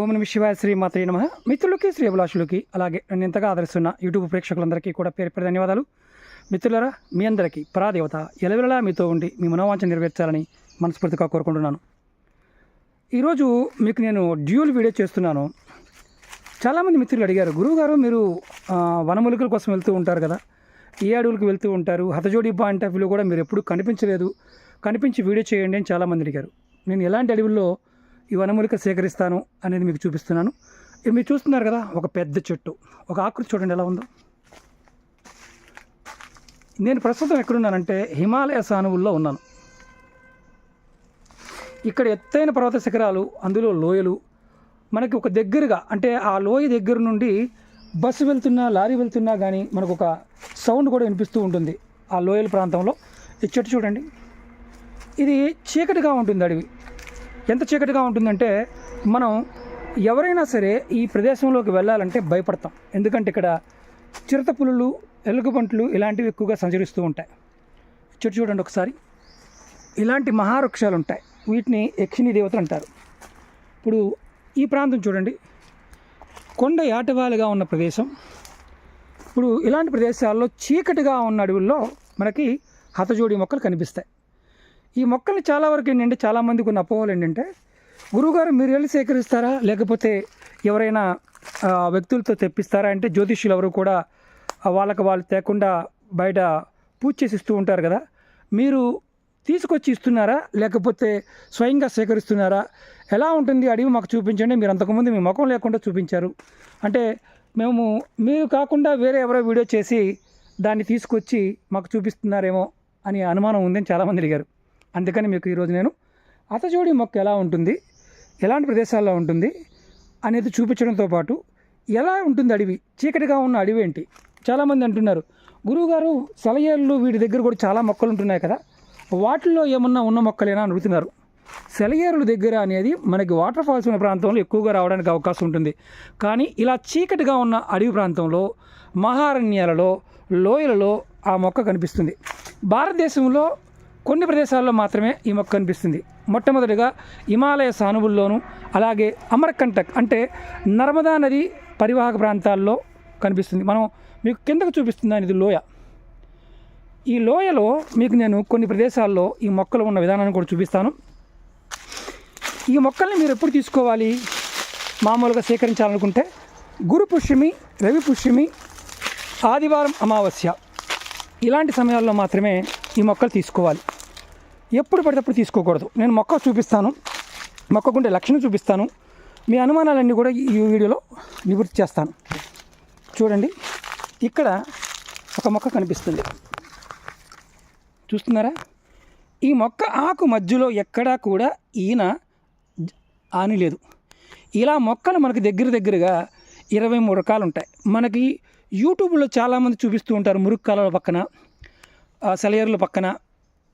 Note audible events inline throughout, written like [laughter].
ఓం నమ శివాయ శ్రీ మాత్రే నమ. మిత్రులకి శ్రీ అభిలాషులకి అలాగే నన్ను ఎంతగా ఆదరిస్తున్న యూట్యూబ్ ప్రేక్షకులందరికీ కూడా పేరు పేరు ధన్యవాదాలు. మిత్రులరా మీ అందరికీ పరాదేవత ఎలవెలలా మీతో ఉండి మీ మనోవాంఛ నెరవేర్చాలని మనస్ఫూర్తిగా కోరుకుంటున్నాను. ఈరోజు మీకు నేను డ్యూల్ వీడియో చేస్తున్నాను. చాలామంది మిత్రులు అడిగారు గురువుగారు మీరు వనమూలికల కోసం వెళ్తూ ఉంటారు కదా. ఏ అడవులకు వెళ్తూ ఉంటారు? హతజోడి పాయింట్ ఆఫ్ వ్యూలో కూడా మీరు ఎప్పుడు కనిపించలేదు. కనిపించి వీడియో చేయండి అని చాలామంది అడిగారు. నేను ఎలాంటి అడవుల్లో ఈ వనమూలిక సేకరిస్తాను అనేది మీకు చూపిస్తున్నాను. ఇది మీరు చూస్తున్నారు కదా ఒక పెద్ద చెట్టు. ఒక ఆకృతి చూడండి ఎలా ఉందో. నేను ప్రస్తుతం ఎక్కడున్నానంటే హిమాలయ సానువుల్లో ఉన్నాను. ఇక్కడ ఎత్తైన పర్వత శిఖరాలు అందులో లోయలు. మనకి ఒక దగ్గరగా అంటే ఆ లోయ దగ్గర నుండి బస్సు వెళ్తున్నా లారీ వెళ్తున్నా కానీ మనకు ఒక సౌండ్ కూడా వినిపిస్తూ ఉంటుంది ఆ లోయల ప్రాంతంలో. ఈ చెట్టు చూడండి. ఇది చీకటిగా ఉంటుంది అడవి. ఎంత చీకటిగా ఉంటుందంటే మనం ఎవరైనా సరే ఈ ప్రదేశంలోకి వెళ్ళాలంటే భయపడతాం. ఎందుకంటే ఇక్కడ చిరుత పులులు ఎలుగుబంట్లు ఇలాంటివి ఎక్కువగా సంచరిస్తూ ఉంటాయి. చెట్టు చూడండి ఒకసారి. ఇలాంటి మహావృక్షాలు ఉంటాయి. వీటిని యక్షిణీ దేవతలు అంటారు. ఇప్పుడు ఈ ప్రాంతం చూడండి. కొండ యాటవాలుగా ఉన్న ప్రదేశం. ఇప్పుడు ఇలాంటి ప్రదేశాల్లో చీకటిగా ఉన్న అడవుల్లో మనకి హతజోడి మొక్కలు కనిపిస్తాయి. ఈ మొక్కల్ని చాలా వరకు ఏంటంటే చాలామందికి ఉన్న అపోహలు ఏంటంటే గురువుగారు మీరు వెళ్ళి సేకరిస్తారా? లేకపోతే ఎవరైనా వ్యక్తులతో తెప్పిస్తారా? అంటే జ్యోతిష్యులు ఎవరు కూడా వాళ్ళకి వాళ్ళు తేకుండా బయట పూజ చేసి ఇస్తూ ఉంటారు కదా. మీరు తీసుకొచ్చి ఇస్తున్నారా? లేకపోతే స్వయంగా సేకరిస్తున్నారా? ఎలా ఉంటుంది? అడిగి మాకు చూపించండి. మీరు అంతకుముందు మీ ముఖం లేకుండా చూపించారు. అంటే మేము మీరు కాకుండా వేరే ఎవరో వీడియో చేసి దాన్ని తీసుకొచ్చి మాకు చూపిస్తున్నారేమో అని అనుమానం ఉందని చాలామంది అడిగారు. అందుకని మీకు ఈరోజు నేను అతజోడి మొక్క ఎలా ఉంటుంది ఎలాంటి ప్రదేశాల్లో ఉంటుంది అనేది చూపించడంతో పాటు ఎలా ఉంటుంది అడవి చీకటిగా ఉన్న అడవి ఏంటి? చాలామంది అంటున్నారు గురువుగారు సెలయేళ్ళు వీటి దగ్గర కూడా చాలా మొక్కలు ఉంటున్నాయి కదా వాటిల్లో ఏమన్నా ఉన్న మొక్కలేనా అని అడుగుతున్నారు. సెలయేరుల దగ్గర అనేది మనకి వాటర్ ఫాల్స్ ఉన్న ప్రాంతంలో ఎక్కువగా రావడానికి అవకాశం ఉంటుంది. కానీ ఇలా చీకటిగా ఉన్న అడవి ప్రాంతంలో మహారణ్యాలలో లోయలలో ఆ మొక్క కనిపిస్తుంది. భారతదేశంలో కొన్ని ప్రదేశాల్లో మాత్రమే ఈ మొక్క కనిపిస్తుంది. మొట్టమొదటిగా హిమాలయ సానువుల్లోనూ అలాగే అమర్కంటక్ అంటే నర్మదా నది పరివాహక ప్రాంతాల్లో కనిపిస్తుంది. మనం మీకు కిందకు చూపిస్తున్నాను ఇది లోయ. ఈ లోయలో మీకు నేను కొన్ని ప్రదేశాల్లో ఈ మొక్కలు ఉన్న విధానాన్ని కూడా చూపిస్తాను. ఈ మొక్కల్ని మీరు ఎప్పుడు తీసుకోవాలి? మామూలుగా సేకరించాలనుకుంటే గురు పుష్యమి రవి పుష్యమి ఆదివారం అమావాస్య. ఇలాంటి సమయాల్లో మాత్రమే ఈ మొక్కలు తీసుకోవాలి. ఎప్పుడు పడితే అప్పుడు తీసుకోకూడదు. నేను మొక్క చూపిస్తాను. మొక్కకుండే లక్షణం చూపిస్తాను. మీ అనుమానాలన్నీ కూడా ఈ వీడియోలో నివృత్తి చేస్తాను. చూడండి. ఇక్కడ ఒక మొక్క కనిపిస్తుంది. చూస్తున్నారా? ఈ మొక్క ఆకు మధ్యలో ఎక్కడా కూడా ఈయన ఆని లేదు ఇలా మొక్కలు మనకి దగ్గర దగ్గరగా ఇరవై మూడు రకాలు ఉంటాయి. మనకి యూట్యూబ్లో చాలామంది చూపిస్తూ ఉంటారు మురుగు పక్కన. సెలయర్ల పక్కన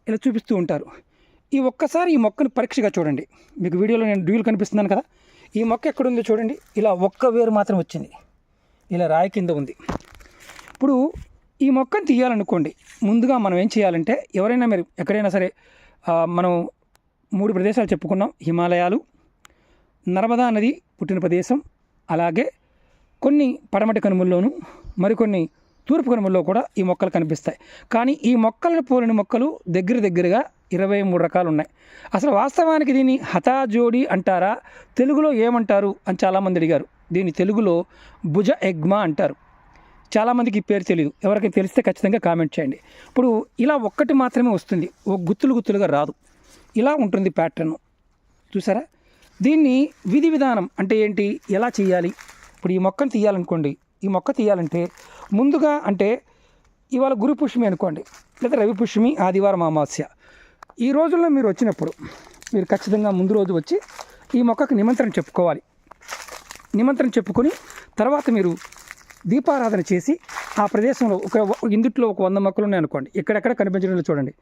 ఇలా చూపిస్తూ ఉంటారు. ఈ ఒక్కసారి ఈ మొక్కను పరీక్షగా చూడండి. మీకు వీడియోలో నేను డ్యూల్ కనిపిస్తున్నాను కదా. ఈ మొక్క ఎక్కడుందో చూడండి. ఇలా ఒక్క వేరు మాత్రం వచ్చింది. ఇలా రాయి కింద ఉంది. ఇప్పుడు ఈ మొక్కను తీయాలనుకోండి. ముందుగా మనం ఏం చేయాలంటే ఎవరైనా మీరు ఎక్కడైనా సరే మనం మూడు ప్రదేశాలు చెప్పుకున్నాం. హిమాలయాలు నర్మదా నది పుట్టిన ప్రదేశం అలాగే కొన్ని పడమటి కనుమల్లోనూ మరికొన్ని తూర్పు కనుమల్లో కూడా ఈ మొక్కలు కనిపిస్తాయి. కానీ ఈ మొక్కలను పోలిన మొక్కలు దగ్గర దగ్గరగా ఇరవై మూడు రకాలు ఉన్నాయి అసలు వాస్తవానికి దీన్ని హతాజోడి అంటారా? తెలుగులో ఏమంటారు? అని చాలామంది అడిగారు. దీన్ని తెలుగులో భుజ ఎగ్మా అంటారు. చాలామందికి ఈ పేరు తెలియదు ఎవరికైనా తెలిస్తే ఖచ్చితంగా కామెంట్ చేయండి. ఇప్పుడు ఇలా ఒక్కటి మాత్రమే వస్తుంది. ఒక గుత్తులు గుత్తులుగా రాదు. ఇలా ఉంటుంది ప్యాటర్న్. చూసారా? దీన్ని విధి విధానం అంటే ఏంటి? ఎలా చేయాలి? ఇప్పుడు ఈ మొక్కను తీయాలనుకోండి. ఈ మొక్క తీయాలంటే ముందుగా అంటే ఇవాళ గురు పుష్మి అనుకోండి లేదా రవి పుష్మి ఆదివారం అమావాస్య. ఈ రోజుల్లో మీరు వచ్చినప్పుడు మీరు ఖచ్చితంగా ముందు రోజు వచ్చి ఈ మొక్కకు నిమంత్రణ చెప్పుకోవాలి. నిమంత్రణ చెప్పుకొని తర్వాత మీరు దీపారాధన చేసి ఆ ప్రదేశంలో ఒక ఇందుట్లో ఒక వంద మొక్కలు ఉన్నాయి అనుకోండి ఎక్కడెక్కడ కనిపించడం లేదు చూడండి.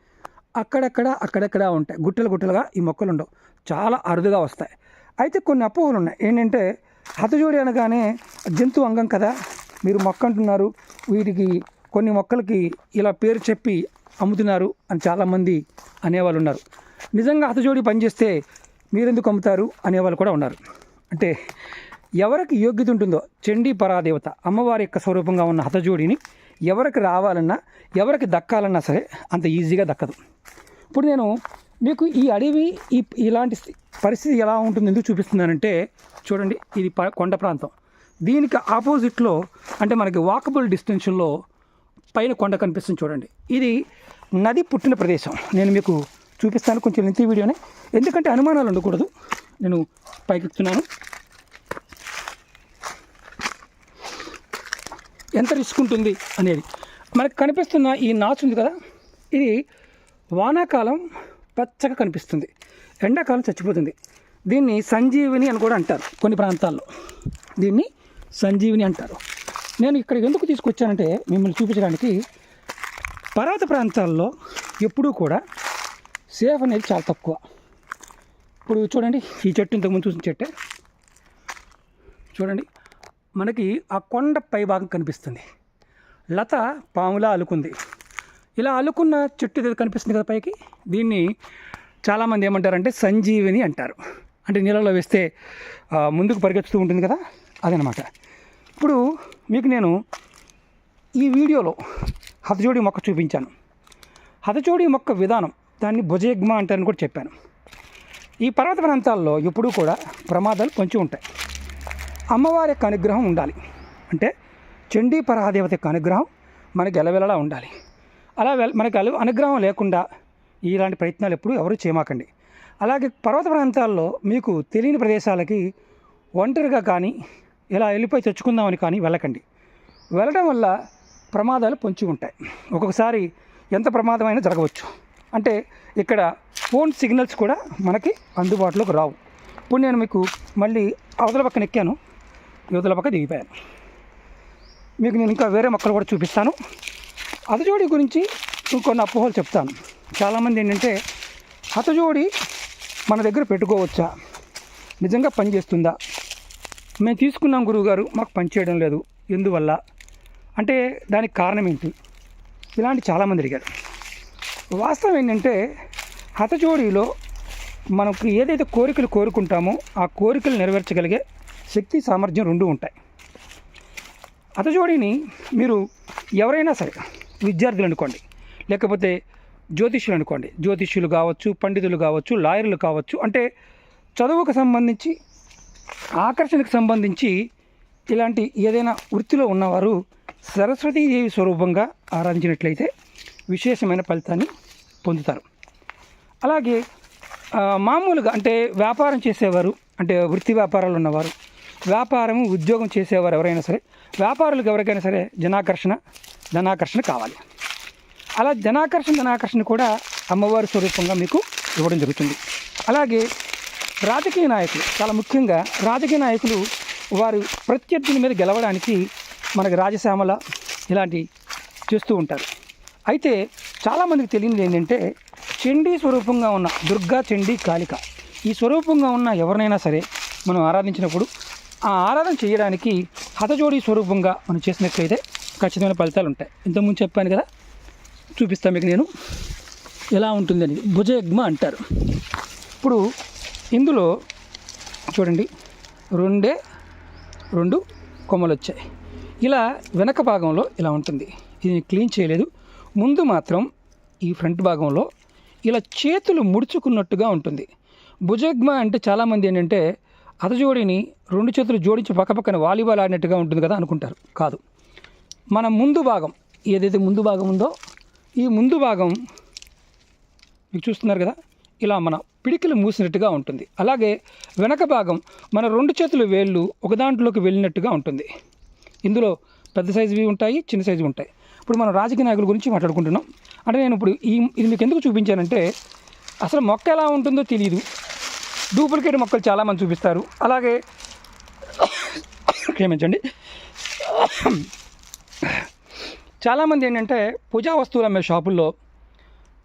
అక్కడక్కడ అక్కడక్కడ ఉంటాయి. గుట్టలు గుట్టలుగా ఈ మొక్కలు ఉండవు. చాలా అరుదుగా వస్తాయి. అయితే కొన్ని అపోహలు ఉన్నాయి. ఏంటంటే హతజోడి అనగానే జంతు అంగం కదా. మీరు మొక్క అంటున్నారు వీటికి కొన్ని మొక్కలకి ఇలా పేరు చెప్పి అమ్ముతున్నారు అని చాలామంది అనేవాళ్ళు ఉన్నారు. నిజంగా హతజోడి పనిచేస్తే మీరెందుకు అమ్ముతారు అనేవాళ్ళు కూడా ఉన్నారు. అంటే ఎవరికి యోగ్యత ఉంటుందో చండీ పరాదేవత అమ్మవారి యొక్క స్వరూపంగా ఉన్న హతజోడిని ఎవరికి రావాలన్నా ఎవరికి దక్కాలన్నా సరే అంత ఈజీగా దక్కదు. ఇప్పుడు నేను మీకు ఈ అడవి ఈ ఇలాంటి పరిస్థితి ఎలా ఉంటుంది? ఎందుకు చూపిస్తున్నానంటే చూడండి ఇది ప- కొండ ప్రాంతం. దీనికి ఆపోజిట్లో అంటే మనకి వాకబుల్ డిస్టెన్షన్లో పైన కొండ కనిపిస్తుంది చూడండి. ఇది నది పుట్టిన ప్రదేశం. నేను మీకు చూపిస్తాను కొంచెం లెంతీ వీడియోనే. ఎందుకంటే అనుమానాలు ఉండకూడదు. నేను పైకెక్కుతున్నాను ఎంత రిస్క్ ఉంటుంది అనేది. మనకు కనిపిస్తున్న ఈ నాచు ఉంది కదా? ఇది వానాకాలం పచ్చగా కనిపిస్తుంది. ఎండాకాలం చచ్చిపోతుంది. దీన్ని సంజీవిని అని కూడా అంటారు కొన్ని ప్రాంతాల్లో. దీన్ని సంజీవిని అంటారు. నేను ఇక్కడ ఎందుకు తీసుకొచ్చానంటే మిమ్మల్ని చూపించడానికి పర్వత ప్రాంతాల్లో ఎప్పుడూ కూడా సేఫ్ అనేది చాలా తక్కువ. ఇప్పుడు చూడండి ఈ చెట్టు ఇంతకుముందు చూసిన చెట్టే. చూడండి మనకి ఆ కొండ పై భాగం కనిపిస్తుంది. లత పాములా అలుకుంది. ఇలా అల్లుకున్న చెట్టు కనిపిస్తుంది కదా పైకి? దీన్ని చాలామంది ఏమంటారంటే సంజీవిని అంటారు. అంటే నీళ్ళలో వేస్తే ముందుకు పరిగెత్తుతూ ఉంటుంది కదా? అదనమాట. ఇప్పుడు మీకు నేను ఈ వీడియోలో హతజోడి మొక్క చూపించాను. హతజోడి మొక్క విధానం దాన్ని భుజయగ్మ అంటారని కూడా చెప్పాను. ఈ పర్వత ప్రాంతాల్లో ఎప్పుడూ కూడా ప్రమాదాలు పొంచి ఉంటాయి. అమ్మవారి యొక్క అనుగ్రహం ఉండాలి. అంటే చండీ పరాదేవత యొక్క అనుగ్రహం మనకి ఎలవెలలా ఉండాలి. అలా వెల్ మనకి అనుగ్రహం లేకుండా ఇలాంటి ప్రయత్నాలు ఎప్పుడూ ఎవరు చేయమాకండి. అలాగే పర్వత ప్రాంతాల్లో మీకు తెలియని ప్రదేశాలకి ఒంటరిగా కానీ ఇలా వెళ్ళిపోయి తెచ్చుకుందామని కానీ వెళ్ళకండి. వెళ్ళడం వల్ల ప్రమాదాలు పొంచి ఉంటాయి. ఒక్కొక్కసారి ఎంత ప్రమాదమైనా జరగవచ్చు. అంటే ఇక్కడ ఫోన్ సిగ్నల్స్ కూడా మనకి అందుబాటులోకి రావు. ఇప్పుడు నేను మీకు మళ్ళీ అవతల పక్కన ఎక్కాను. యువతల పక్క దిగిపోయాను. మీకు నేను ఇంకా వేరే మొక్కలు కూడా చూపిస్తాను. హతజోడి గురించి ఇంకొన్ని అపోహలు చెప్తాను. చాలామంది ఏంటంటే హతజోడి మన దగ్గర పెట్టుకోవచ్చా? నిజంగా పనిచేస్తుందా మేము తీసుకున్నాం గురువుగారు మాకు పనిచేయడం లేదు. ఎందువల్ల? అంటే దానికి కారణం ఏంటి? ఇలాంటి చాలామంది అడిగారు. వాస్తవం ఏంటంటే హతజోడిలో మనకు ఏదైతే కోరికలు కోరుకుంటామో ఆ కోరికలు నెరవేర్చగలిగే శక్తి సామర్థ్యం రెండు ఉంటాయి. హతజోడిని మీరు ఎవరైనా సరే విద్యార్థులు అనుకోండి. లేకపోతే జ్యోతిష్యులు అనుకోండి. జ్యోతిష్యులు కావచ్చు పండితులు కావచ్చు లాయర్లు కావచ్చు. అంటే చదువుకు సంబంధించి ఆకర్షణకు సంబంధించి ఇలాంటి ఏదైనా వృత్తిలో ఉన్నవారు సరస్వతీదేవి స్వరూపంగా ఆరాధించినట్లయితే విశేషమైన ఫలితాన్ని పొందుతారు. అలాగే మామూలుగా అంటే వ్యాపారం చేసేవారు అంటే వృత్తి వ్యాపారాలు ఉన్నవారు వ్యాపారం ఉద్యోగం చేసేవారు ఎవరైనా సరే వ్యాపారులకు ఎవరికైనా సరే జనాకర్షణ ధనాకర్షణ కావాలి. అలా జనాకర్షణ ధనాకర్షణ కూడా అమ్మవారి స్వరూపంగా మీకు ఇవ్వడం జరుగుతుంది. అలాగే రాజకీయ నాయకులు చాలా ముఖ్యంగా రాజకీయ నాయకులు వారు ప్రత్యర్థుల మీద గెలవడానికి మనకు రాజశ్యామల ఇలాంటి చేస్తూ ఉంటారు. అయితే చాలామందికి తెలియనిది ఏంటంటే చండీ స్వరూపంగా ఉన్న దుర్గా చండీ కాళిక ఈ స్వరూపంగా ఉన్న ఎవరినైనా సరే మనం ఆరాధించినప్పుడు ఆ ఆరాధన చేయడానికి హతజోడి స్వరూపంగా మనం చేసినట్లయితే ఖచ్చితమైన ఫలితాలు ఉంటాయి. ఇంతకుముందు చెప్పాను కదా చూపిస్తాను మీకు నేను. ఎలా ఉంటుందని భుజయగ్మ అంటారు. ఇప్పుడు ఇందులో చూడండి రెండే రెండు కొమ్మలు వచ్చాయి. ఇలా వెనక భాగంలో ఇలా ఉంటుంది. ఇది క్లీన్ చేయలేదు. ముందు మాత్రం ఈ ఫ్రంట్ భాగంలో ఇలా చేతులు ముడుచుకున్నట్టుగా ఉంటుంది. భుజగ్మ అంటే చాలామంది ఏంటంటే అతజోడిని రెండు చేతులు జోడించి పక్కపక్కన వాలీబాల్ ఆడినట్టుగా ఉంటుంది కదా అనుకుంటారు. కాదు. మన ముందు భాగం ఏదైతే ముందు భాగం ఉందో ఈ ముందు భాగం మీకు చూస్తున్నారు కదా? ఇలా మన పిడికిలు మూసినట్టుగా ఉంటుంది. అలాగే వెనక భాగం మన రెండు చేతుల వేళ్ళు ఒక దాంట్లోకి వెళ్ళినట్టుగా ఉంటుంది. ఇందులో పెద్ద సైజువి ఉంటాయి చిన్న సైజు ఉంటాయి. ఇప్పుడు మనం రాజకీయ నాయకుల గురించి మాట్లాడుకుంటున్నాం. అంటే నేను ఇప్పుడు ఈ ఇది మీకు ఎందుకు చూపించానంటే అసలు మొక్క ఎలా ఉంటుందో తెలియదు డూప్లికేట్ మొక్కలు చాలామంది చూపిస్తారు. అలాగే [coughs] క్షమించండి. చాలామంది ఏంటంటే పూజా వస్తువులు అమ్మే షాపుల్లో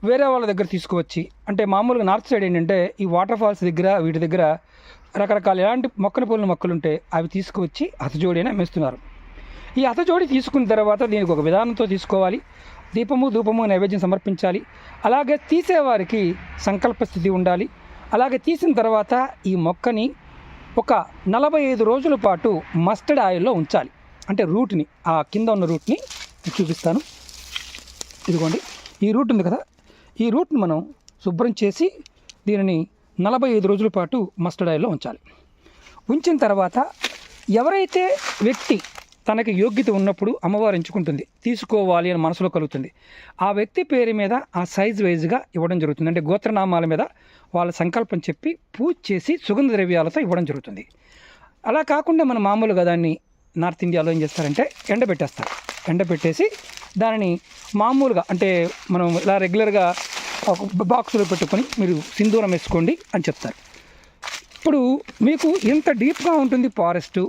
వేరే వాళ్ళ దగ్గర తీసుకువచ్చి అంటే మామూలుగా నార్త్ సైడ్ ఏంటంటే ఈ వాటర్ ఫాల్స్ దగ్గర వీటి దగ్గర రకరకాల ఎలాంటి మొక్కలు పూల మొక్కలు ఉంటే అవి తీసుకువచ్చి హతజోడి అని అమ్మేస్తున్నారు. ఈ హతజోడి తీసుకున్న తర్వాత దీనికి ఒక విధానంతో తీసుకోవాలి. దీపము ధూపము నైవేద్యం సమర్పించాలి. అలాగే తీసేవారికి సంకల్ప స్థితి ఉండాలి. అలాగే తీసిన తర్వాత ఈ మొక్కని ఒక నలభై ఐదు రోజుల పాటు మస్టర్డ్ ఆయిల్లో ఉంచాలి. అంటే రూట్ని ఆ కింద ఉన్న రూట్ని చూపిస్తాను. ఇదిగోండి. ఈ రూట్ ఉంది కదా? ఈ రూట్ని మనం శుభ్రం చేసి దీనిని నలభై ఐదు రోజుల పాటు మస్టర్డ్ ఆయిల్లో ఉంచాలి. ఉంచిన తర్వాత ఎవరైతే వ్యక్తి తనకి యోగ్యత ఉన్నప్పుడు అమ్మవారు ఎంచుకుంటుంది తీసుకోవాలి అని మనసులో కలుగుతుంది ఆ వ్యక్తి పేరు మీద ఆ సైజ్ వైజ్గా ఇవ్వడం జరుగుతుంది. అంటే గోత్రనామాల మీద వాళ్ళ సంకల్పం చెప్పి పూజ చేసి సుగంధ ద్రవ్యాలతో ఇవ్వడం జరుగుతుంది. అలా కాకుండా మన మామూలుగా దాన్ని నార్త్ ఇండియాలో ఏం చేస్తారంటే ఎండబెట్టేస్తారు ఎండబెట్టేసి దానిని మామూలుగా అంటే మనం ఇలా రెగ్యులర్గా ఒక బాక్సులో పెట్టుకొని మీరు సింధూరం వేసుకోండి అని చెప్తారు. ఇప్పుడు మీకు ఇంత డీప్గా ఉంటుంది ఫారెస్ట్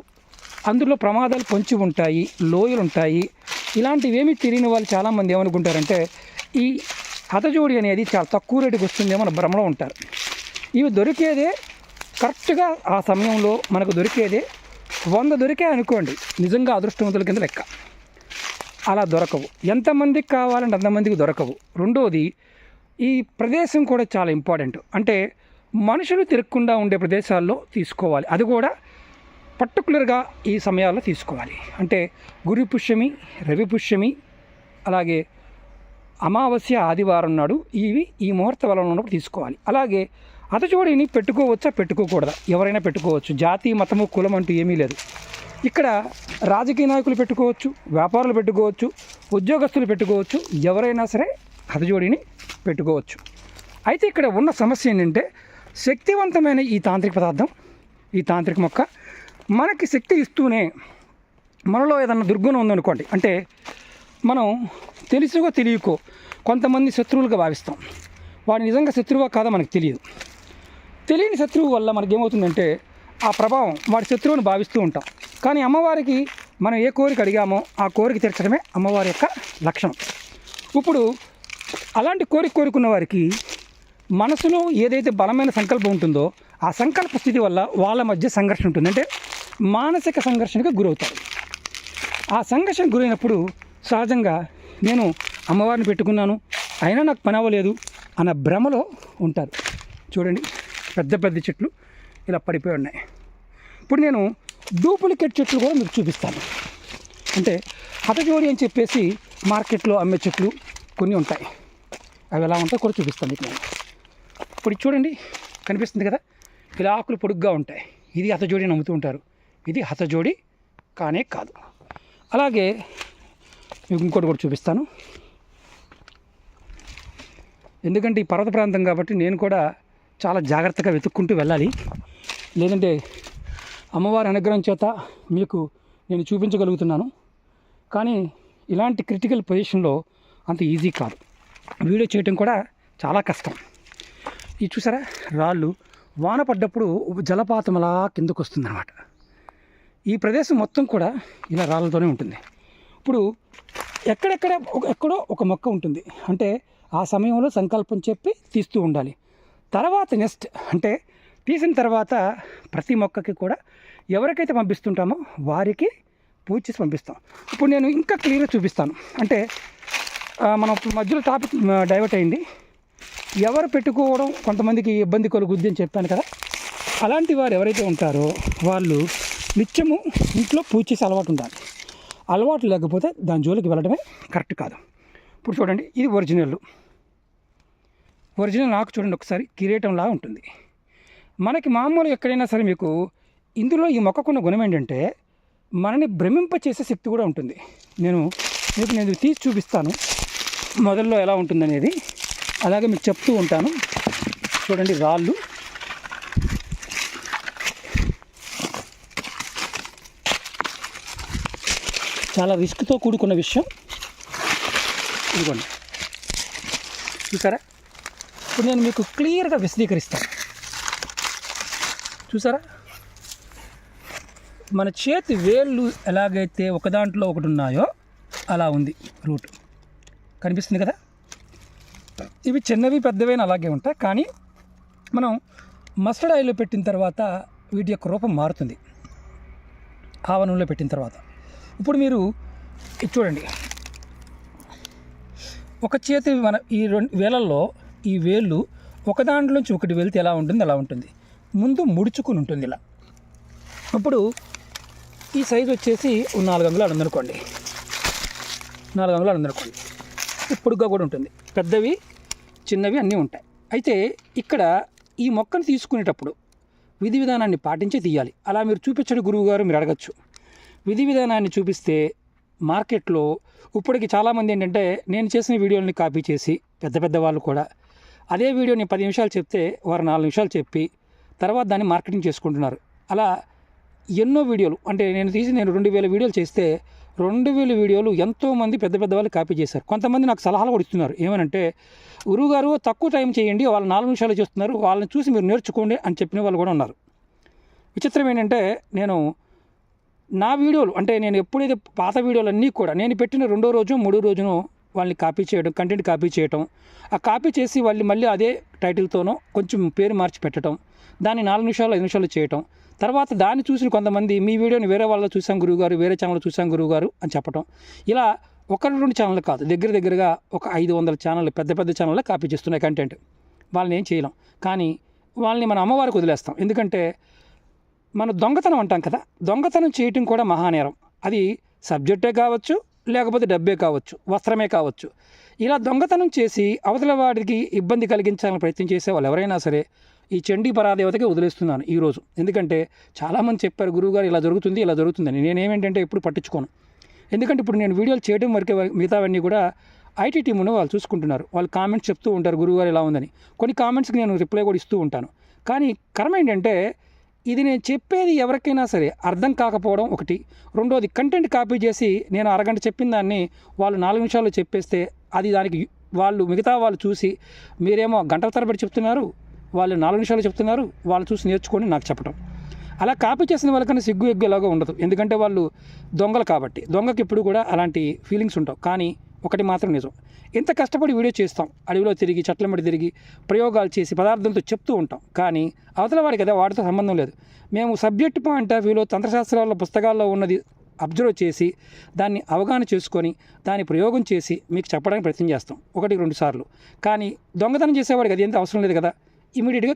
అందులో ప్రమాదాలు పొంచి ఉంటాయి లోయలు ఉంటాయి ఇలాంటివి ఏమి తెలియని వాళ్ళు చాలామంది ఏమనుకుంటారంటే ఈ హతజోడి అనేది చాలా తక్కువ రేటుకి వస్తుందేమో అని భ్రమలో ఉంటారు. ఇవి దొరికేదే కరెక్ట్గా ఆ సమయంలో మనకు దొరికేదే వంద దొరికాయి అనుకోండి. నిజంగా అదృష్టవంతుల కింద లెక్క. అలా దొరకవు. ఎంతమందికి కావాలంటే అంతమందికి దొరకవు. రెండోది ఈ ప్రదేశం కూడా చాలా ఇంపార్టెంట్. అంటే మనుషులు తిరగకుండా ఉండే ప్రదేశాల్లో తీసుకోవాలి. అది కూడా పర్టికులర్గా ఈ సమయాల్లో తీసుకోవాలి. అంటే గురు పుష్యమి రవి పుష్యమి అలాగే అమావాస్య ఆదివారం నాడు ఇవి ఈ ముహూర్త వలన ఉన్నప్పుడు తీసుకోవాలి. అలాగే అతచోడిని పెట్టుకోవచ్చా? పెట్టుకోకూడదా? ఎవరైనా పెట్టుకోవచ్చు. జాతి మతము కులం అంటూ ఏమీ లేదు. ఇక్కడ రాజకీయ నాయకులు పెట్టుకోవచ్చు వ్యాపారులు పెట్టుకోవచ్చు ఉద్యోగస్తులు పెట్టుకోవచ్చు ఎవరైనా సరే హతజోడిని పెట్టుకోవచ్చు. అయితే ఇక్కడ ఉన్న సమస్య ఏంటంటే శక్తివంతమైన ఈ తాంత్రిక పదార్థం ఈ తాంత్రిక మొక్క మనకి శక్తి ఇస్తూనే మనలో ఏదన్నా దుర్గుణం ఉందనుకోండి అంటే మనం తెలుసుకో తెలియకో కొంతమంది శత్రువులుగా భావిస్తాం. వాడు నిజంగా శత్రువా కాదో మనకు తెలియదు. తెలియని శత్రువు వల్ల మనకి ఏమవుతుందంటే ఆ ప్రభావం వాడి శత్రువుని భావిస్తూ ఉంటాం. కానీ అమ్మవారికి మనం ఏ కోరిక అడిగామో ఆ కోరిక తీర్చడమే అమ్మవారి యొక్క లక్షణం. ఇప్పుడు అలాంటి కోరిక కోరుకున్న వారికి మనసులో ఏదైతే బలమైన సంకల్పం ఉంటుందో ఆ సంకల్ప స్థితి వల్ల వాళ్ళ మధ్య సంఘర్షణ ఉంటుంది. అంటే మానసిక సంఘర్షణకు గురవుతారు. ఆ సంఘర్షణ గురైనప్పుడు సహజంగా నేను అమ్మవారిని పెట్టుకున్నాను అయినా నాకు పని అవ్వలేదు అన్న భ్రమలో ఉంటారు. చూడండి. పెద్ద పెద్ద చెట్లు ఇలా పడిపోయి ఉన్నాయి. ఇప్పుడు నేను డూప్లికేట్ చెట్లు కూడా మీకు చూపిస్తాను. అంటే హతజోడి అని చెప్పేసి మార్కెట్లో అమ్మే చెట్లు కొన్ని ఉంటాయి. అవి ఎలా ఉంటాయి కూడా చూపిస్తాను మీకు నేను. ఇప్పుడు చూడండి కనిపిస్తుంది కదా? ఇలా ఆకులు పొడుగ్గా ఉంటాయి. ఇది హతజోడి అని నమ్ముతూ ఉంటారు. ఇది హతజోడి కానే కాదు. అలాగే మీకు ఇంకోటి కూడా చూపిస్తాను. ఎందుకంటే ఈ పర్వత ప్రాంతం కాబట్టి నేను కూడా చాలా జాగ్రత్తగా వెతుక్కుంటూ వెళ్ళాలి. లేదంటే అమ్మవారి అనుగ్రహం చేత మీకు నేను చూపించగలుగుతున్నాను. కానీ ఇలాంటి క్రిటికల్ పొజిషన్లో అంత ఈజీ కాదు. వీడియో చేయటం కూడా చాలా కష్టం. ఇది చూసారా? రాళ్ళు వాన పడ్డప్పుడు జలపాతం అలా కిందకు వస్తుందన్నమాట ఈ ప్రదేశం మొత్తం కూడా ఇలా రాళ్ళతోనే ఉంటుంది. ఇప్పుడు ఎక్కడెక్కడ ఒక- ఎక్కడో ఒక మొక్క ఉంటుంది. అంటే ఆ సమయంలో సంకల్పం చెప్పి తీస్తూ ఉండాలి. తర్వాత నెక్స్ట్ అంటే తీసిన తర్వాత ప్రతి మొక్కకి కూడా ఎవరికైతే పంపిస్తుంటామో వారికి పూజ చేసి పంపిస్తాం. ఇప్పుడు నేను ఇంకా క్లియర్గా చూపిస్తాను. అంటే మనం మధ్యలో టాపిక్ డైవర్ట్ అయింది. ఎవరు పెట్టుకోవడం కొంతమందికి ఇబ్బంది కలుగుద్ది అని చెప్పాను కదా. అలాంటి వారు ఎవరైతే ఉంటారో వాళ్ళు నిత్యము ఇంట్లో పూజ చేసే అలవాటు ఉండాలి. అలవాటు లేకపోతే దాని జోలికి వెళ్ళడమే కరెక్ట్ కాదు. ఇప్పుడు చూడండి ఇది ఒరిజినల్. ఒరిజినల్ నాకు చూడండి ఒకసారి కిరీటంలా ఉంటుంది. మనకి మామూలు ఎక్కడైనా సరే మీకు ఇందులో ఈ మొక్కకున్న గుణం ఏంటంటే మనని భ్రమింపచేసే శక్తి కూడా ఉంటుంది. నేను మీకు నేను తీసి చూపిస్తాను మొదల్లో ఎలా ఉంటుందనేది. అలాగే మీకు చెప్తూ ఉంటాను. చూడండి రాళ్ళు. చాలా రిస్క్తో కూడుకున్న విషయం. ఇదిగోండి. చూసారా? ఇప్పుడు నేను మీకు క్లియర్గా విశదీకరిస్తాను. చూసారా? మన చేతి వేళ్ళు ఎలాగైతే ఒక దాంట్లో ఒకటి ఉన్నాయో అలా ఉంది రూట్. కనిపిస్తుంది కదా? ఇవి చిన్నవి పెద్దవైన అలాగే ఉంటాయి. కానీ మనం మస్టర్డ్ ఆయిల్లో పెట్టిన తర్వాత వీటి యొక్క రూపం మారుతుంది. ఆవ నూనెలో పెట్టిన తర్వాత. ఇప్పుడు మీరు చూడండి. ఒక చేతి మన ఈ రెండు వేలల్లో ఈ వేళ్ళు ఒక దాంట్లోంచి ఒకటి వెళ్తే ఎలా ఉంటుంది అలా ఉంటుంది. ముందు ముడుచుకుని ఉంటుంది ఇలా. ఇప్పుడు ఈ సైజు వచ్చేసి నాలుగు అంగుళాలు ఉందనుకోండి. నాలుగు అంగుళాలు ఉందనుకోండి. పొడుగ్గా కూడా ఉంటుంది. పెద్దవి చిన్నవి అన్నీ ఉంటాయి. అయితే ఇక్కడ ఈ మొక్కను తీసుకునేటప్పుడు విధి విధానాన్ని పాటించే తీయాలి. అలా మీరు చూపించడు గురువు గారు మీరు అడగచ్చు. విధి విధానాన్ని చూపిస్తే మార్కెట్లో ఇప్పటికి చాలామంది ఏంటంటే నేను చేసిన వీడియోలని కాపీ చేసి పెద్ద పెద్ద వాళ్ళు కూడా అదే వీడియోని పది నిమిషాలు చెప్తే వారు నాలుగు నిమిషాలు చెప్పి తర్వాత దాన్ని మార్కెటింగ్ చేసుకుంటున్నారు. అలా ఎన్నో వీడియోలు అంటే నేను తీసి నేను రెండు వేల వీడియోలు చేస్తే రెండు వేల వీడియోలు ఎంతోమంది పెద్ద పెద్ద వాళ్ళు కాపీ చేశారు. కొంతమంది నాకు సలహాలు కూడా ఇస్తున్నారు. ఏమనంటే గురువు గారు తక్కువ టైం చేయండి వాళ్ళు నాలుగు నిమిషాలు చేస్తున్నారు వాళ్ళని చూసి మీరు నేర్చుకోండి అని చెప్పిన వాళ్ళు కూడా ఉన్నారు. విచిత్రం ఏంటంటే నేను నా వీడియోలు అంటే నేను ఎప్పుడైతే పాత వీడియోలు అన్నీ కూడా నేను పెట్టిన రెండో రోజు మూడో రోజును వాళ్ళని కాపీ చేయడం కంటెంట్ కాపీ చేయటం. ఆ కాపీ చేసి వాళ్ళు మళ్ళీ అదే టైటిల్తోనో కొంచెం పేరు మార్చి పెట్టడం దాన్ని నాలుగు నిమిషాలు ఐదు నిమిషాలు చేయటం. తర్వాత దాన్ని చూసిన కొంతమంది మీ వీడియోని వేరే వాళ్ళలో చూసాం గురువుగారు వేరే ఛానల్లో చూసాం గురువుగారు అని చెప్పటం. ఇలా ఒకటి రెండు ఛానల్ కాదు దగ్గర దగ్గరగా ఒక ఐదు వందల ఛానల్ పెద్ద పెద్ద ఛానల్లో కాపీ చేస్తున్నాయి కంటెంట్. వాళ్ళని ఏం చేయలేం. కానీ వాళ్ళని మన అమ్మవారికి వదిలేస్తాం. ఎందుకంటే మన దొంగతనం అంటాం కదా దొంగతనం చేయటం కూడా మహానేరం. అది సబ్జెక్టే కావచ్చు లేకపోతే డబ్బే కావచ్చు వస్త్రమే కావచ్చు. ఇలా దొంగతనం చేసి అవతల వాడికి ఇబ్బంది కలిగించాలని ప్రయత్నం చేసే వాళ్ళు ఎవరైనా సరే ఈ చండీ పరాదేవతకి వదిలేస్తున్నాను ఈరోజు ఎందుకంటే చాలామంది చెప్పారు గురువుగారు ఇలా జరుగుతుంది ఇలా జరుగుతుందని నేనేమేంటంటే ఇప్పుడు పట్టించుకోను. ఎందుకంటే ఇప్పుడు నేను వీడియోలు చేయడం వరకే మిగతావన్నీ కూడా ఐటీ టీమును వాళ్ళు చూసుకుంటున్నారు. వాళ్ళు కామెంట్స్ చెప్తూ ఉంటారు గురువుగారు ఇలా ఉందని. కొన్ని కామెంట్స్కి నేను రిప్లై కూడా ఇస్తూ ఉంటాను. కానీ కర్మ ఏంటంటే ఇది నేను చెప్పేది ఎవరికైనా సరే అర్థం కాకపోవడం ఒకటి. రెండోది కంటెంట్ కాపీ చేసి నేను అరగంట చెప్పిన దాన్ని వాళ్ళు నాలుగు నిమిషాలు చెప్పేస్తే అది దానికి వాళ్ళు మిగతా వాళ్ళు చూసి మీరేమో గంటల తరబడి చెప్తున్నారు వాళ్ళు నాలుగు నిమిషాలు చెప్తున్నారు వాళ్ళు చూసి నేర్చుకొని నాకు చెప్పడం అలా కాపీ చేసిన వాళ్ళకన్నా సిగ్గు ఎగ్గు ఎలాగో ఉండదు. ఎందుకంటే వాళ్ళు దొంగలు కాబట్టి దొంగకి ఎప్పుడు కూడా అలాంటి ఫీలింగ్స్ ఉంటావు. కానీ ఒకటి మాత్రం నిజం ఇంత కష్టపడి వీడియో చేస్తాం. అడవిలో తిరిగి చెట్ల తిరిగి ప్రయోగాలు చేసి పదార్థంతో చెప్తూ ఉంటాం. కానీ అవతల వాడి కదా వాటితో సంబంధం లేదు. మేము సబ్జెక్ట్ పాయింట్ ఆఫ్ వ్యూలో తంత్రశాస్త్రాల పుస్తకాల్లో ఉన్నది అబ్జర్వ్ చేసి దాన్ని అవగాహన చేసుకొని దాని ప్రయోగం చేసి మీకు చెప్పడానికి ప్రయత్నం చేస్తాం. ఒకటి రెండు సార్లు. కానీ దొంగతనం చేసేవాడికి అది ఎంత అవసరం లేదు కదా? ఇమీడియట్గా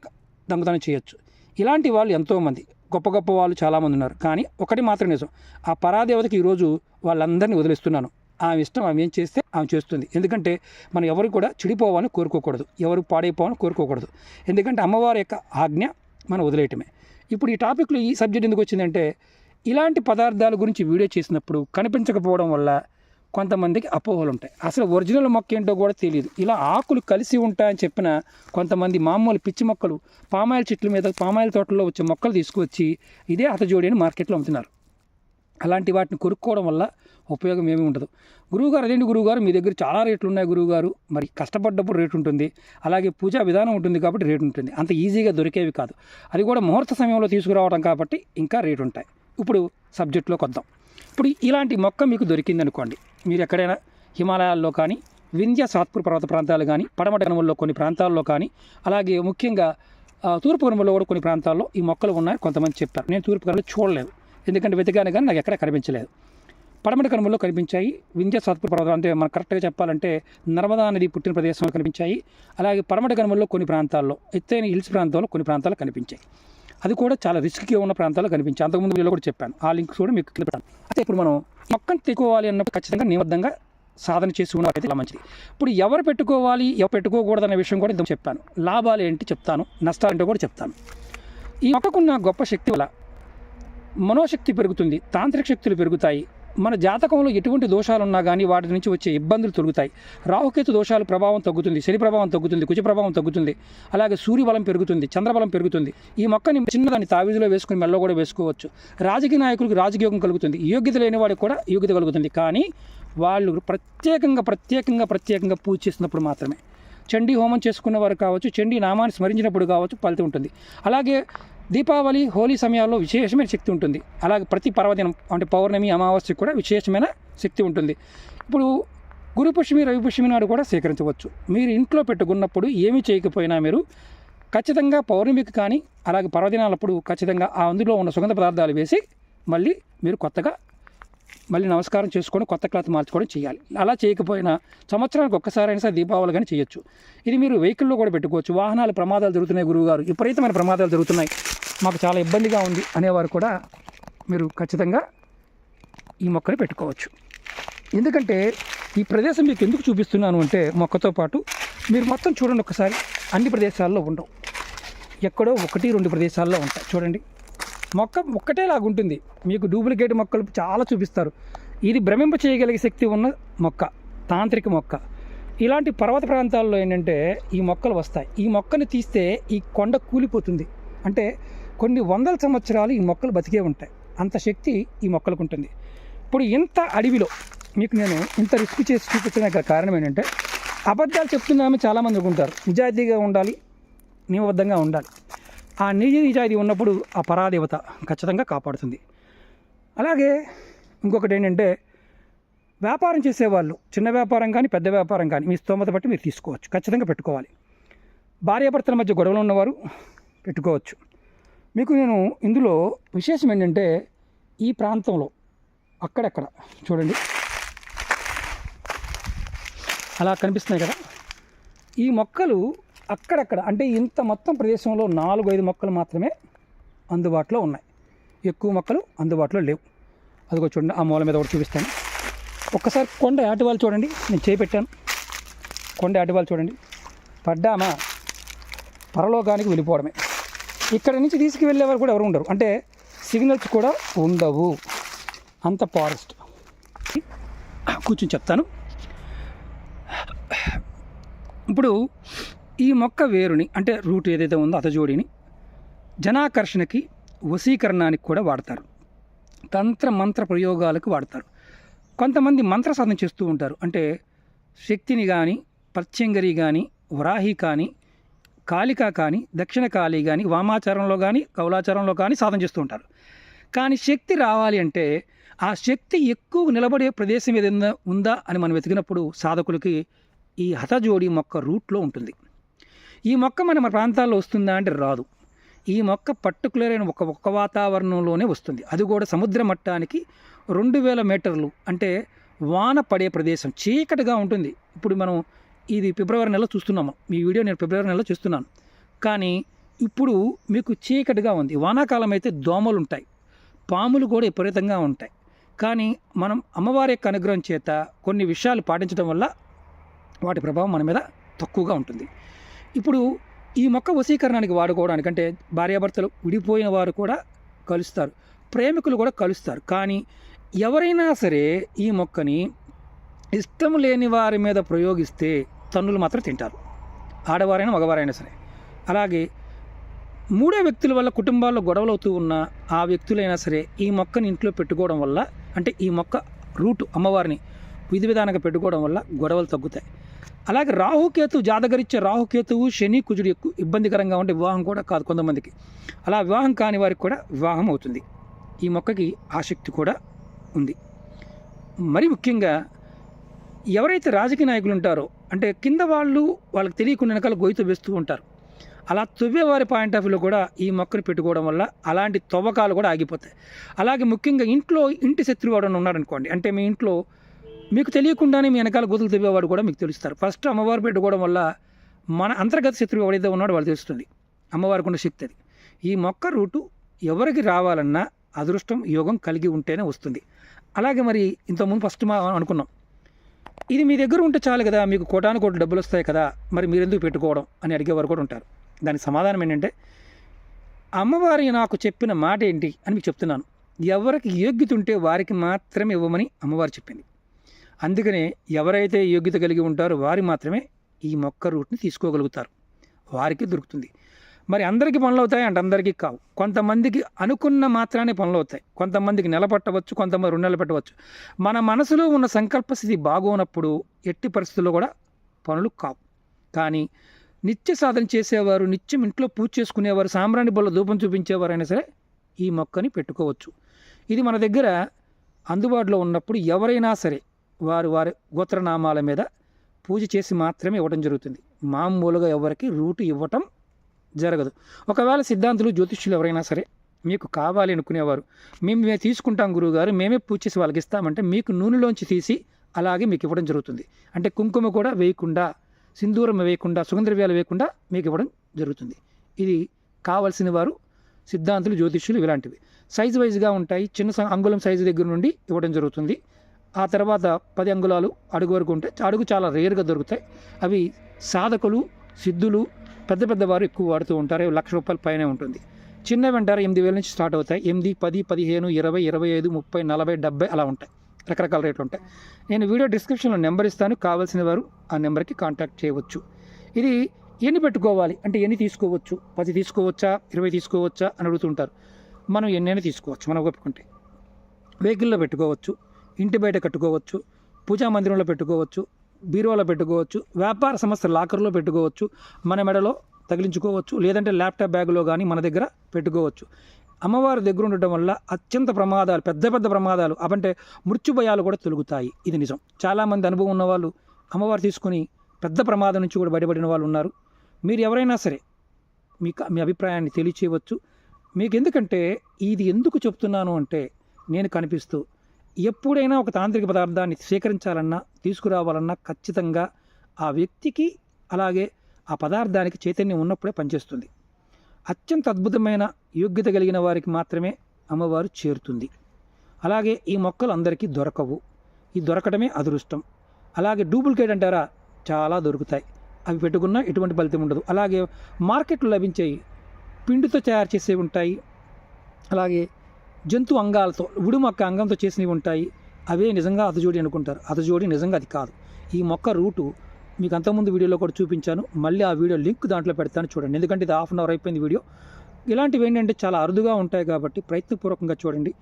దొంగతనం చేయొచ్చు. ఇలాంటి వాళ్ళు ఎంతోమంది. గొప్ప గొప్ప వాళ్ళు చాలామంది ఉన్నారు. కానీ ఒకటి మాత్రం నిజం. ఆ పరాదేవతకి ఈరోజు వాళ్ళందరినీ వదిలేస్తున్నాను. ఆమె ఇష్టం ఆమె ఏం చేస్తే ఆమె చేస్తుంది. ఎందుకంటే మనం ఎవరు కూడా చెడిపోవాలని కోరుకోకూడదు. ఎవరు పాడైపోవాలని కోరుకోకూడదు. ఎందుకంటే అమ్మవారి యొక్క ఆజ్ఞ మనం వదిలేయటమే. ఇప్పుడు ఈ టాపిక్లో ఈ సబ్జెక్ట్ ఎందుకు వచ్చిందంటే ఇలాంటి పదార్థాల గురించి వీడియో చేసినప్పుడు కనిపించకపోవడం వల్ల కొంతమందికి అపోహలు ఉంటాయి. అసలు ఒరిజినల్ మొక్క ఏంటో కూడా తెలియదు. ఇలా ఆకులు కలిసి ఉంటాయని చెప్పిన కొంతమంది మామూలు పిచ్చి మొక్కలు పామాయిల్ చెట్ల మీద పామాయిల్ తోటల్లో వచ్చే మొక్కలు తీసుకువచ్చి ఇదే అతజోడి అని మార్కెట్లో అమ్ముతున్నారు. అలాంటి వాటిని కొనుక్కోవడం వల్ల ఉపయోగం ఏమీ ఉండదు. గురువుగారు అదేంటి గురువుగారు? మీ దగ్గర చాలా రేట్లు ఉన్నాయి గురువుగారు. మరి కష్టపడ్డప్పుడు రేటు ఉంటుంది. అలాగే పూజా విధానం ఉంటుంది కాబట్టి రేటు ఉంటుంది. అంత ఈజీగా దొరికేవి కాదు. అది కూడా ముహూర్త సమయంలో తీసుకురావడం కాబట్టి ఇంకా రేటు ఉంటాయి ఇప్పుడు సబ్జెక్టులోకి వద్దాం ఇప్పుడు ఇలాంటి మొక్క మీకు దొరికింది అనుకోండి మీరు ఎక్కడైనా హిమాలయాల్లో కానీ వింధ్య సాత్పూర్ పర్వత ప్రాంతాలు కానీ పడమట కనుమల్లో కొన్ని ప్రాంతాల్లో కానీ అలాగే ముఖ్యంగా తూర్పు కనుమల్లో కూడా కొన్ని ప్రాంతాల్లో ఈ మొక్కలు ఉన్నాయి. కొంతమంది చెప్పారు నేను తూర్పు కనుమలు చూడలేదు. ఎందుకంటే వెతికాను కానీ నాకు ఎక్కడ కనిపించలేదు. పడమటి కనుమల్లో కనిపించాయి. వింధ్య సాత్పూర్ పర్వతం అంటే మనం కరెక్ట్గా చెప్పాలంటే నర్మదా నది పుట్టిన ప్రదేశంలో కనిపించాయి. అలాగే పడమటి కనుమల్లో కొన్ని ప్రాంతాల్లో ఎత్తైన హిల్స్ ప్రాంతాల్లో కొన్ని ప్రాంతాలు కనిపించాయి. అది కూడా చాలా రిస్క్గా ఉన్న ప్రాంతాల్లో కనిపించాయి. అంతకుముందు వీళ్ళు కూడా చెప్పాను. ఆ లింక్స్ కూడా మీకు కింద పెడతాను. అయితే ఇప్పుడు మనం మొక్కను తెచ్చుకోవాలి అన్నప్పుడు ఖచ్చితంగా నిబద్ధంగా సాధన చేసి ఉన్నవారైతే చాలా మంచిది. ఇప్పుడు ఎవరు పెట్టుకోవాలి ఎవరు పెట్టుకోకూడదు అనే విషయం కూడా ఇంత చెప్పాను. లాభాలు ఏంటి చెప్తాను. నష్టాలు ఏంటో కూడా చెప్తాను. ఈ మొక్కకున్న గొప్ప శక్తి వల్ల మనోశక్తి పెరుగుతుంది తాంత్రిక శక్తులు పెరుగుతాయి. మన జాతకంలో ఎటువంటి దోషాలు ఉన్నా కానీ వాటి నుంచి వచ్చే ఇబ్బందులు తొలుగుతాయి. రాహుకేతు దోషాలు ప్రభావం తగ్గుతుంది శని ప్రభావం తగ్గుతుంది కుజ ప్రభావం తగ్గుతుంది. అలాగే సూర్యబలం పెరుగుతుంది చంద్రబలం పెరుగుతుంది. ఈ మొక్కని చిన్నదాన్ని తావీజులో వేసుకుని మెల్ల కూడా వేసుకోవచ్చు. రాజకీయ నాయకులకు రాజకీయం కలుగుతుంది. యోగ్యత లేని వాడికి కూడా యోగ్యత కలుగుతుంది. కానీ వాళ్ళు ప్రత్యేకంగా ప్రత్యేకంగా ప్రత్యేకంగా పూజ చేసినప్పుడు మాత్రమే. చండీ హోమం చేసుకున్న వారు కావచ్చు చండీ నామాన్ని స్మరించినప్పుడు కావచ్చు ఫలితం ఉంటుంది. అలాగే దీపావళి హోలీ సమయాల్లో విశేషమైన శక్తి ఉంటుంది. అలాగే ప్రతి పర్వదినం అంటే పౌర్ణమి అమావాస్యకు కూడా విశేషమైన శక్తి ఉంటుంది. ఇప్పుడు గురు పుష్మి రవి పుష్మి నాడు కూడా సేకరించవచ్చు. మీరు ఇంట్లో పెట్టుకున్నప్పుడు ఏమీ చేయకపోయినా మీరు ఖచ్చితంగా పౌర్ణమికి కానీ అలాగే పర్వదినాలప్పుడు ఖచ్చితంగా ఆ అందులో ఉన్న సుగంధ పదార్థాలు వేసి మళ్ళీ మీరు కొత్తగా మళ్ళీ నమస్కారం చేసుకొని కొత్త క్లాత్ మార్చుకోవడం చేయాలి. అలా చేయకపోయినా సంవత్సరానికి ఒక్కసారైనా సరే దీపావళి కానీ చేయొచ్చు. ఇది మీరు వెహికల్లో కూడా పెట్టుకోవచ్చు. వాహనాలు ప్రమాదాలు జరుగుతున్నాయి గురువుగారు. విపరీతమైన ప్రమాదాలు జరుగుతున్నాయి. మాకు చాలా ఇబ్బందిగా ఉంది అనేవారు కూడా మీరు ఖచ్చితంగా ఈ మొక్కని పెట్టుకోవచ్చు. ఎందుకంటే ఈ ప్రదేశం మీకు ఎందుకు చూపిస్తున్నాను అంటే మొక్కతో పాటు మీరు మొత్తం చూడండి ఒకసారి. అన్ని ప్రదేశాల్లో ఉండవు. ఎక్కడో ఒకటి రెండు ప్రదేశాల్లో ఉంటాయి. చూడండి. మొక్క ఒక్కటే లాగుంటుంది మీకు డూప్లికేట్ మొక్కలు చాలా చూపిస్తారు. ఇది భ్రమింప చేయగలిగే శక్తి ఉన్న మొక్క తాంత్రిక మొక్క. ఇలాంటి పర్వత ప్రాంతాల్లో ఏంటంటే ఈ మొక్కలు వస్తాయి. ఈ మొక్కని తీస్తే ఈ కొండ కూలిపోతుంది. అంటే కొన్ని వందల సంవత్సరాలు ఈ మొక్కలు బతికే ఉంటాయి. అంత శక్తి ఈ మొక్కలకు ఉంటుంది ఇప్పుడు ఇంత అడవిలో మీకు నేను ఇంత రిస్క్ చేసి చూపించడానికి కారణం ఏంటంటే అబద్ధాలు చెప్తున్నామని చాలామంది అనుకుంటారు నిజాయితీగా ఉండాలి నియమబద్ధంగా ఉండాలి. ఆ నిజ నిజాయితీ ఉన్నప్పుడు ఆ పరాదేవత ఖచ్చితంగా కాపాడుతుంది. అలాగే ఇంకొకటి ఏంటంటే వ్యాపారం చేసేవాళ్ళు చిన్న వ్యాపారం కానీ పెద్ద వ్యాపారం కానీ మీ స్తోమత బట్టి మీరు తీసుకోవచ్చు. ఖచ్చితంగా పెట్టుకోవాలి. భార్యాభర్తల మధ్య గొడవలు ఉన్నవారు పెట్టుకోవచ్చు. మీకు నేను ఇందులో విశేషం ఏంటంటే ఈ ప్రాంతంలో అక్కడక్కడ చూడండి. అలా కనిపిస్తున్నాయి కదా. ఈ మొక్కలు అక్కడక్కడ అంటే ఇంత మొత్తం ప్రదేశంలో నాలుగు ఐదు మొక్కలు మాత్రమే అందుబాటులో ఉన్నాయి. ఎక్కువ మొక్కలు అందుబాటులో లేవు. అదిగో చూడండి ఆ మూల మీద ఒకటి చూపిస్తాను. ఒక్కసారి కొండ ఆటివాళ్ళు చూడండి నేను చేపెట్టాను. కొండ ఆటివాళ్ళు చూడండి. పడ్డామా? పరలోకానికి వెళ్ళిపోవడమే. ఇక్కడ నుంచి తీసుకువెళ్ళేవారు కూడా ఎవరు ఉండరు. అంటే సిగ్నల్స్ కూడా ఉండవు. అంత ఫారెస్ట్ కూర్చొని చెప్తాను. ఇప్పుడు ఈ మొక్క వేరుని అంటే రూట్ ఏదైతే ఉందో అతజోడిని జనాకర్షణకి వశీకరణానికి కూడా వాడతారు. తంత్ర మంత్ర ప్రయోగాలకు వాడతారు. కొంతమంది మంత్ర సాధన చేస్తూ ఉంటారు. అంటే శక్తిని కానీ పచ్చంగరి కానీ వరాహి కానీ కాళిక కానీ దక్షిణ కాళి కానీ వామాచారంలో కానీ కౌలాచారంలో కానీ సాధన చేస్తూ ఉంటారు. కానీ శక్తి రావాలి అంటే ఆ శక్తి ఎక్కువ నిలబడే ప్రదేశం ఏదైనా ఉందా అని మనం వెతికినప్పుడు సాధకులకి ఈ హతజోడి మొక్క రూట్లో ఉంటుంది. ఈ మొక్క మన మన ప్రాంతాల్లో వస్తుందా అంటే రాదు. ఈ మొక్క పర్టికులర్ అయిన ఒక ఒక్క వాతావరణంలోనే వస్తుంది. అది కూడా సముద్ర మట్టానికి రెండు వేల మీటర్లు అంటే వాన పడే ప్రదేశం చీకటిగా ఉంటుంది. ఇప్పుడు మనం ఇది ఫిబ్రవరి నెలలో చూస్తున్నాము. ఈ వీడియో నేను ఫిబ్రవరి నెలలో చూస్తున్నాను. కానీ ఇప్పుడు మీకు చీకటిగా ఉంది. వానాకాలం అయితే దోమలు ఉంటాయి పాములు కూడా విపరీతంగా ఉంటాయి. కానీ మనం అమ్మవారి యొక్క అనుగ్రహం చేత కొన్ని విషయాలు పాటించడం వల్ల వాటి ప్రభావం మన మీద తక్కువగా ఉంటుంది. ఇప్పుడు ఈ మొక్క వశీకరణానికి వాడుకోవడానికి అంటే భార్యాభర్తలు విడిపోయిన వారు కూడా కలుస్తారు. ప్రేమికులు కూడా కలుస్తారు. కానీ ఎవరైనా సరే ఈ మొక్కని ఇష్టం లేని వారి మీద ప్రయోగిస్తే తన్నులు మాత్రం తింటారు. ఆడవారైనా మగవారైనా సరే. అలాగే మూడో వ్యక్తుల వల్ల కుటుంబాల్లో గొడవలు అవుతూ ఉన్న ఆ వ్యక్తులైనా సరే ఈ మొక్కని ఇంట్లో పెట్టుకోవడం వల్ల అంటే ఈ మొక్క రూటు అమ్మవారిని విధి విధానంగా పెట్టుకోవడం వల్ల గొడవలు తగ్గుతాయి. అలాగే రాహుకేతు జాతకరిచ్చే రాహుకేతువు శని కుజుడు ఎక్కువ ఇబ్బందికరంగా ఉంటే వివాహం కూడా కాదు కొంతమందికి. అలా వివాహం కాని వారికి కూడా వివాహం అవుతుంది. ఈ మొక్కకి ఆసక్తి కూడా ఉంది. మరి ముఖ్యంగా ఎవరైతే రాజకీయ నాయకులు ఉంటారో అంటే కింద వాళ్ళు వాళ్ళకి తెలియకుండా వెనకాల గొయ్యి వేస్తూ ఉంటారు. అలా తువ్వే వారి పాయింట్ ఆఫ్ వ్యూలో కూడా ఈ మొక్కను పెట్టుకోవడం వల్ల అలాంటి తవ్వకాలు కూడా ఆగిపోతాయి. అలాగే ముఖ్యంగా ఇంట్లో ఇంటి శత్రువు ఎవరైనా ఉన్నారనుకోండి అంటే మీ ఇంట్లో మీకు తెలియకుండానే మీ వెనకాల గోతులు తవ్వేవాడు కూడా మీకు తెలుస్తారు. ఫస్ట్ అమ్మవారు పెట్టుకోవడం వల్ల మన అంతర్గత శత్రువు ఎవడైతే ఉన్నాడో వాళ్ళు తెలుస్తుంది. అమ్మవారికి ఉన్న శక్తి అది. ఈ మొక్క రూటు ఎవరికి రావాలన్నా అదృష్టం యోగం కలిగి ఉంటేనే వస్తుంది. అలాగే మరి ఇంతకుముందు ఫస్ట్ మా అనుకున్నాం. ఇది మీ దగ్గర ఉంటే చాలు కదా మీకు కోటాను కోటి డబ్బులు వస్తాయి కదా మరి మీరు ఎందుకు పెట్టుకోవడం అని అడిగేవారు కూడా ఉంటారు. దానికి సమాధానం ఏంటంటే అమ్మవారి నాకు చెప్పిన మాట ఏంటి అని మీకు చెప్తున్నాను. ఎవరికి యోగ్యత ఉంటే వారికి మాత్రమే ఇవ్వమని అమ్మవారు చెప్పింది. అందుకనే ఎవరైతే యోగ్యత కలిగి ఉంటారో వారు మాత్రమే ఈ మొక్క రూట్ని తీసుకోగలుగుతారు. వారికి దొరుకుతుంది. మరి అందరికీ పనులు అవుతాయి అంటే అందరికీ కావు. కొంతమందికి అనుకున్న మాత్రానే పనులు అవుతాయి కొంతమందికి నెల పట్టవచ్చు కొంతమంది రెండు నెలలు పెట్టవచ్చు. మన మనసులో ఉన్న సంకల్ప స్థితి బాగోనప్పుడు ఎట్టి పరిస్థితుల్లో కూడా పనులు కావు. కానీ నిత్య సాధన చేసేవారు నిత్యం ఇంట్లో పూజ చేసుకునేవారు సాంబ్రాణి బొల్ల ధూపం చూపించేవారైనా సరే ఈ మొక్కని పెట్టుకోవచ్చు. ఇది మన దగ్గర అందుబాటులో ఉన్నప్పుడు ఎవరైనా సరే వారు వారి గోత్రనామాల మీద పూజ చేసి మాత్రమే ఇవ్వడం జరుగుతుంది. మామూలుగా ఎవరికి రూటు ఇవ్వటం జరగదు. ఒకవేళ సిద్ధాంతులు జ్యోతిష్యులు ఎవరైనా సరే మీకు కావాలి అనుకునేవారు మేము మేము తీసుకుంటాం గురువుగారు మేమే పూజ చేసి వాళ్ళకి ఇస్తామంటే మీకు నూనెలోంచి తీసి అలాగే మీకు ఇవ్వడం జరుగుతుంది. అంటే కుంకుమ కూడా వేయకుండా సింధూరం వేయకుండా సుగంధద్రవ్యాలు వేయకుండా మీకు ఇవ్వడం జరుగుతుంది. ఇది కావలసిన వారు సిద్ధాంతులు జ్యోతిష్యులు ఇలాంటివి. సైజు వైజ్గా ఉంటాయి చిన్న స- అంగుళం సైజు దగ్గర నుండి ఇవ్వడం జరుగుతుంది. ఆ తర్వాత పది అంగుళాలు అడుగు వరకు ఉంటే అడుగు చాలా రేర్గా దొరుకుతాయి. అవి సాధకులు సిద్ధులు పెద్ద పెద్ద వారు ఎక్కువ వాడుతూ ఉంటారు. లక్ష రూపాయల పైనే ఉంటుంది. చిన్న అంటారు ఎనిమిది వేల నుంచి స్టార్ట్ అవుతాయి. ఎనిమిది పది పదిహేను ఇరవై ఇరవై ఐదు ముప్పై నలభై డెబ్బై అలా ఉంటాయి. రకరకాల రేట్లు ఉంటాయి. నేను వీడియో డిస్క్రిప్షన్లో నెంబర్ ఇస్తాను. కావాల్సిన వారు ఆ నెంబర్కి కాంటాక్ట్ చేయవచ్చు. ఇది ఎన్ని పెట్టుకోవాలి? అంటే ఎన్ని తీసుకోవచ్చు? పది తీసుకోవచ్చా? ఇరవై తీసుకోవచ్చా? అని అడుగుతుంటారు. మనం ఎన్నైనా తీసుకోవచ్చు. మనం ఒప్పుకుంటే. వెహికల్లో పెట్టుకోవచ్చు. ఇంటి బయట కట్టుకోవచ్చు. పూజా మందిరంలో పెట్టుకోవచ్చు. బీరువాలో పెట్టుకోవచ్చు వ్యాపార సంస్థ లాకర్లో పెట్టుకోవచ్చు మన మెడలో తగిలించుకోవచ్చు లేదంటే ల్యాప్టాప్ బ్యాగులో కానీ మన దగ్గర పెట్టుకోవచ్చు. అమ్మవారి దగ్గర ఉండటం వల్ల అత్యంత ప్రమాదాలు పెద్ద పెద్ద ప్రమాదాలు అవంటే మృత్యు భయాలు కూడా తొలుగుతాయి. ఇది నిజం. చాలామంది అనుభవం ఉన్నవాళ్ళు అమ్మవారు తీసుకుని పెద్ద ప్రమాదం నుంచి కూడా బయటపడిన వాళ్ళు ఉన్నారు. మీరు ఎవరైనా సరే మీకు మీ అభిప్రాయాన్ని తెలియచేయవచ్చు. మీకు ఎందుకంటే ఇది ఎందుకు చెప్తున్నాను అంటే నేను కనిపిస్తూ ఎప్పుడైనా ఒక తాంత్రిక పదార్థాన్ని స్వీకరించాలన్నా తీసుకురావాలన్నా ఖచ్చితంగా ఆ వ్యక్తికి అలాగే ఆ పదార్థానికి చైతన్యం ఉన్నప్పుడే పనిచేస్తుంది. అత్యంత అద్భుతమైన యోగ్యత కలిగిన వారికి మాత్రమే అమ్మవారు చేరుతుంది. అలాగే ఈ మొక్కలు అందరికీ దొరకవు. ఈ దొరకడమే అదృష్టం. అలాగే డూప్లికేట్ అంటారా? చాలా దొరుకుతాయి. అవి పెట్టుకున్నా ఎటువంటి ఫలితం ఉండదు. అలాగే మార్కెట్లో లభించేవి పిండితో తయారు చేసేవి ఉంటాయి. అలాగే జంతు అంగాలతో ఉడి మొక్క అంగంతో చేసినవి ఉంటాయి. అవే నిజంగా అతజోడి అనుకుంటారు. అతజోడి నిజంగా అది కాదు. ఈ మొక్క రూటు మీకు అంతకుముందు వీడియోలో కూడా చూపించాను. మళ్ళీ ఆ వీడియో లింక్ దాంట్లో పెడతాను చూడండి. ఎందుకంటే ఇది హాఫ్ అన్ అవర్ అయిపోయింది వీడియో. ఇలాంటివి ఏంటంటే చాలా అరుదుగా ఉంటాయి కాబట్టి ప్రయత్నపూర్వకంగా చూడండి.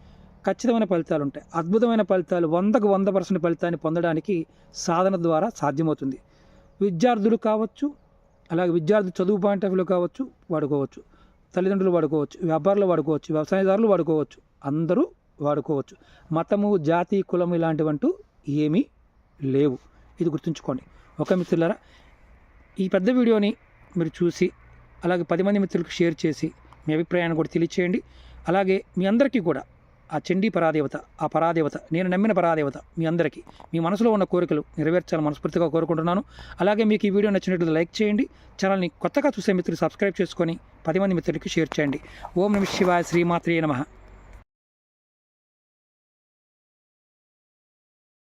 ఖచ్చితమైన ఫలితాలు ఉంటాయి. అద్భుతమైన ఫలితాలు వందకు వంద పర్సెంట్ ఫలితాన్ని పొందడానికి సాధన ద్వారా సాధ్యమవుతుంది. విద్యార్థులు కావచ్చు అలాగే విద్యార్థి చదువు పాయింట్ ఆఫ్ వ్యూలో కావచ్చు వాడుకోవచ్చు. తల్లిదండ్రులు వాడుకోవచ్చు వ్యాపారులు వాడుకోవచ్చు వ్యవసాయదారులు వాడుకోవచ్చు. అందరూ వాడుకోవచ్చు. మతము జాతి కులం ఇలాంటివంటూ ఏమీ లేవు. ఇది గుర్తుంచుకోండి. ఒక మిత్రులారా? ఈ పెద్ద వీడియోని మీరు చూసి అలాగే పది మంది మిత్రులకు షేర్ చేసి మీ అభిప్రాయాన్ని కూడా తెలియచేయండి. అలాగే మీ అందరికీ కూడా ఆ చండీ పరాదేవత ఆ పరాదేవత నేను నమ్మిన పరాదేవత మీ అందరికీ మీ మనసులో ఉన్న కోరికలు నెరవేర్చాలని మనస్ఫూర్తిగా కోరుకుంటున్నాను. అలాగే మీకు ఈ వీడియో నచ్చినట్లు లైక్ చేయండి. ఛానల్ని కొత్తగా చూసే మిత్రులు సబ్స్క్రైబ్ చేసుకొని పది మంది మిత్రులకి షేర్ చేయండి. ఓం నమ శివాయ శ్రీమాత్రే నమ.